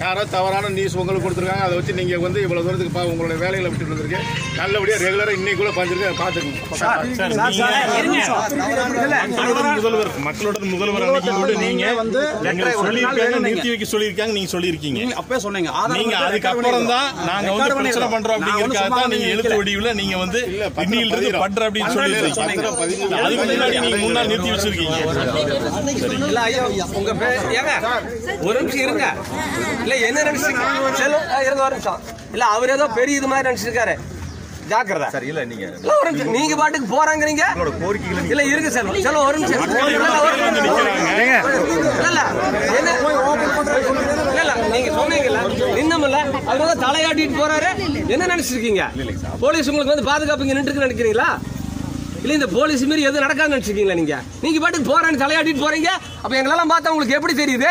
யாரோ தவறான நியூஸ் உங்களுக்கு கொடுத்துருக்காங்க அதை வச்சு நீங்கள் வந்து இவ்வளோ தூரத்துக்கு பா உங்களுடைய வேலைகளை விட்டுட்டு வந்திருக்கேன் நல்லபடியாக ரெகுலராக இன்னைக்குள்ள பாஞ்சிருக்கேன் பார்த்துக்கோங்க முதல்வர் மக்களோட முதல்வர் அன்னைக்கு கூட நீங்க வந்து சொல்லியிருக்காங்க நிறுத்தி வைக்க சொல்லியிருக்காங்க நீங்க சொல்லியிருக்கீங்க. அப்பவே சொன்னீங்க. ஆதாரம் நீங்க மட்டும் அதுக்கப்புறம் தான் நாங்க வந்து பிரச்சனை வந்து அப்படிங்கறதுக்காக தான் நீங்க சும்மா எழுத்து. வடிவுல நீங்க வந்து இன்னிலிருந்து பதிகிறோம். பண்ற அப்படின்னு சொல்லி பத்திரம் பதிவு அதுக்கு முன்னாடி நீங்க மூணு நாள் நிறுத்தி வச்சிருக்கீங்க. இல்ல ஐயா உங்க பேர் ஏங்க ஒரு நிமிஷம் இருங்க. இல்ல என்ன நினைச்சிருக்கீங்க? செல்வ ஆ, இருங்க ஒரு நிமிஷம். இல்ல அவர் ஏதோ பெரிய இது மாதிரி நினைச்சிருக்காரு. ஜாக்கிரதை. சார் இல்ல நீங்க இல்ல ஒரு நிமிஷம். நீங்க பாட்டுக்கு போறாங்கிறீங்க உங்களோட கோரிக்கைகளை இல்ல இருங்க செல்வம் செல்வம் ஒரு நிமிஷம். இல்ல, இல்ல, என்ன- இல்ல, இல்ல, நீங்க சொன்னீங்கல்ல. நின்னமில்ல. அவர் வந்து தலையாட்டிட்டு போறாரு. என்ன நினைச்சிருக்கீங்க? போலீஸ் உங்களுக்கு வந்து பாதுகாப்பு இங்க நின்று நினைக்கிறீங்களா? இல்ல இந்த போலீஸ் மாரி எதுவும் நடக்காதுன்னு நினைச்சிருக்கீங்களா நீங்க? நீங்க பாட்டுக்கு போறேன்னு தலையாட்டிட்டு போறீங்க. அப்ப எங்களெல்லாம் பார்த்தா உங்களுக்கு எப்படி தெரியுது?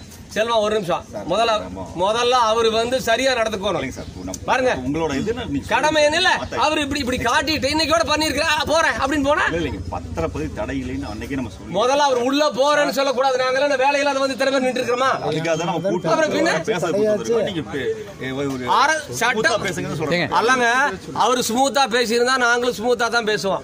செல்வம் ஒரு நிமிஷம். முதல்ல முதல்ல அவர் வந்து சரியா நடந்துக்கணும். பாருங்க. உங்களோட இது கடமை என்ன இல்ல அவர் இப்படி இப்படி காட்டிட்டு இன்னைக்கோட பண்ணிருக்கிறா போறேன் அப்படின்னு போனா? இல்ல, இல்லைங்க. பத்திரப்பதி தடை இல்லைன்னு அன்னைக்கே நம்ம முதல்ல அவர் உள்ள போறேன்னு சொல்லக்கூடாது. நாங்க எல்லாம் வேலையில வந்து திறமை நின்று இருக்கிறோமா சட்டம். அல்லங்க அவர் ஸ்மூத்தா பேசியிருந்தா நாங்களும் ஸ்மூத்தா தான் பேசுவோம்.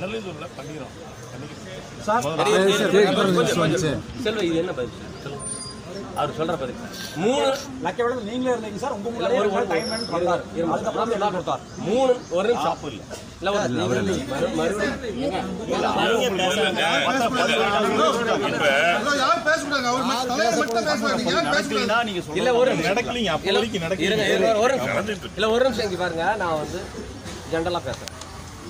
சொல்லல பண்ணிக்கிறோம். செல்வ இது என்ன பதில். அவர் சொல்ற பதில். மூணு லக்க விட நீங்களே இருந்தீங்க சார். உங்க முன்னாடி ஒரு டைம் வேணும் இருங்க. அதுக்கப்புறம் என்ன கொடுத்தார். மூணு ஒரு நிமிஷம். சொல்ற இல்ல ஒரு நடக்கலீங்க அப்போ இல்ல, ஒரு நிமிஷம். இல்ல ஒரு நிமிஷம் இங்க பாருங்க. நான் வந்து ஜென்ரலா பேசுறேன்.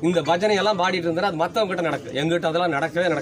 இந்த பஜனை எல்லாம் பாடிட்டு இருந்தா அது மத்தவங்க கிட்ட நடக்கு. எங்கிட்ட அதெல்லாம் நடக்கவே நடக்கும்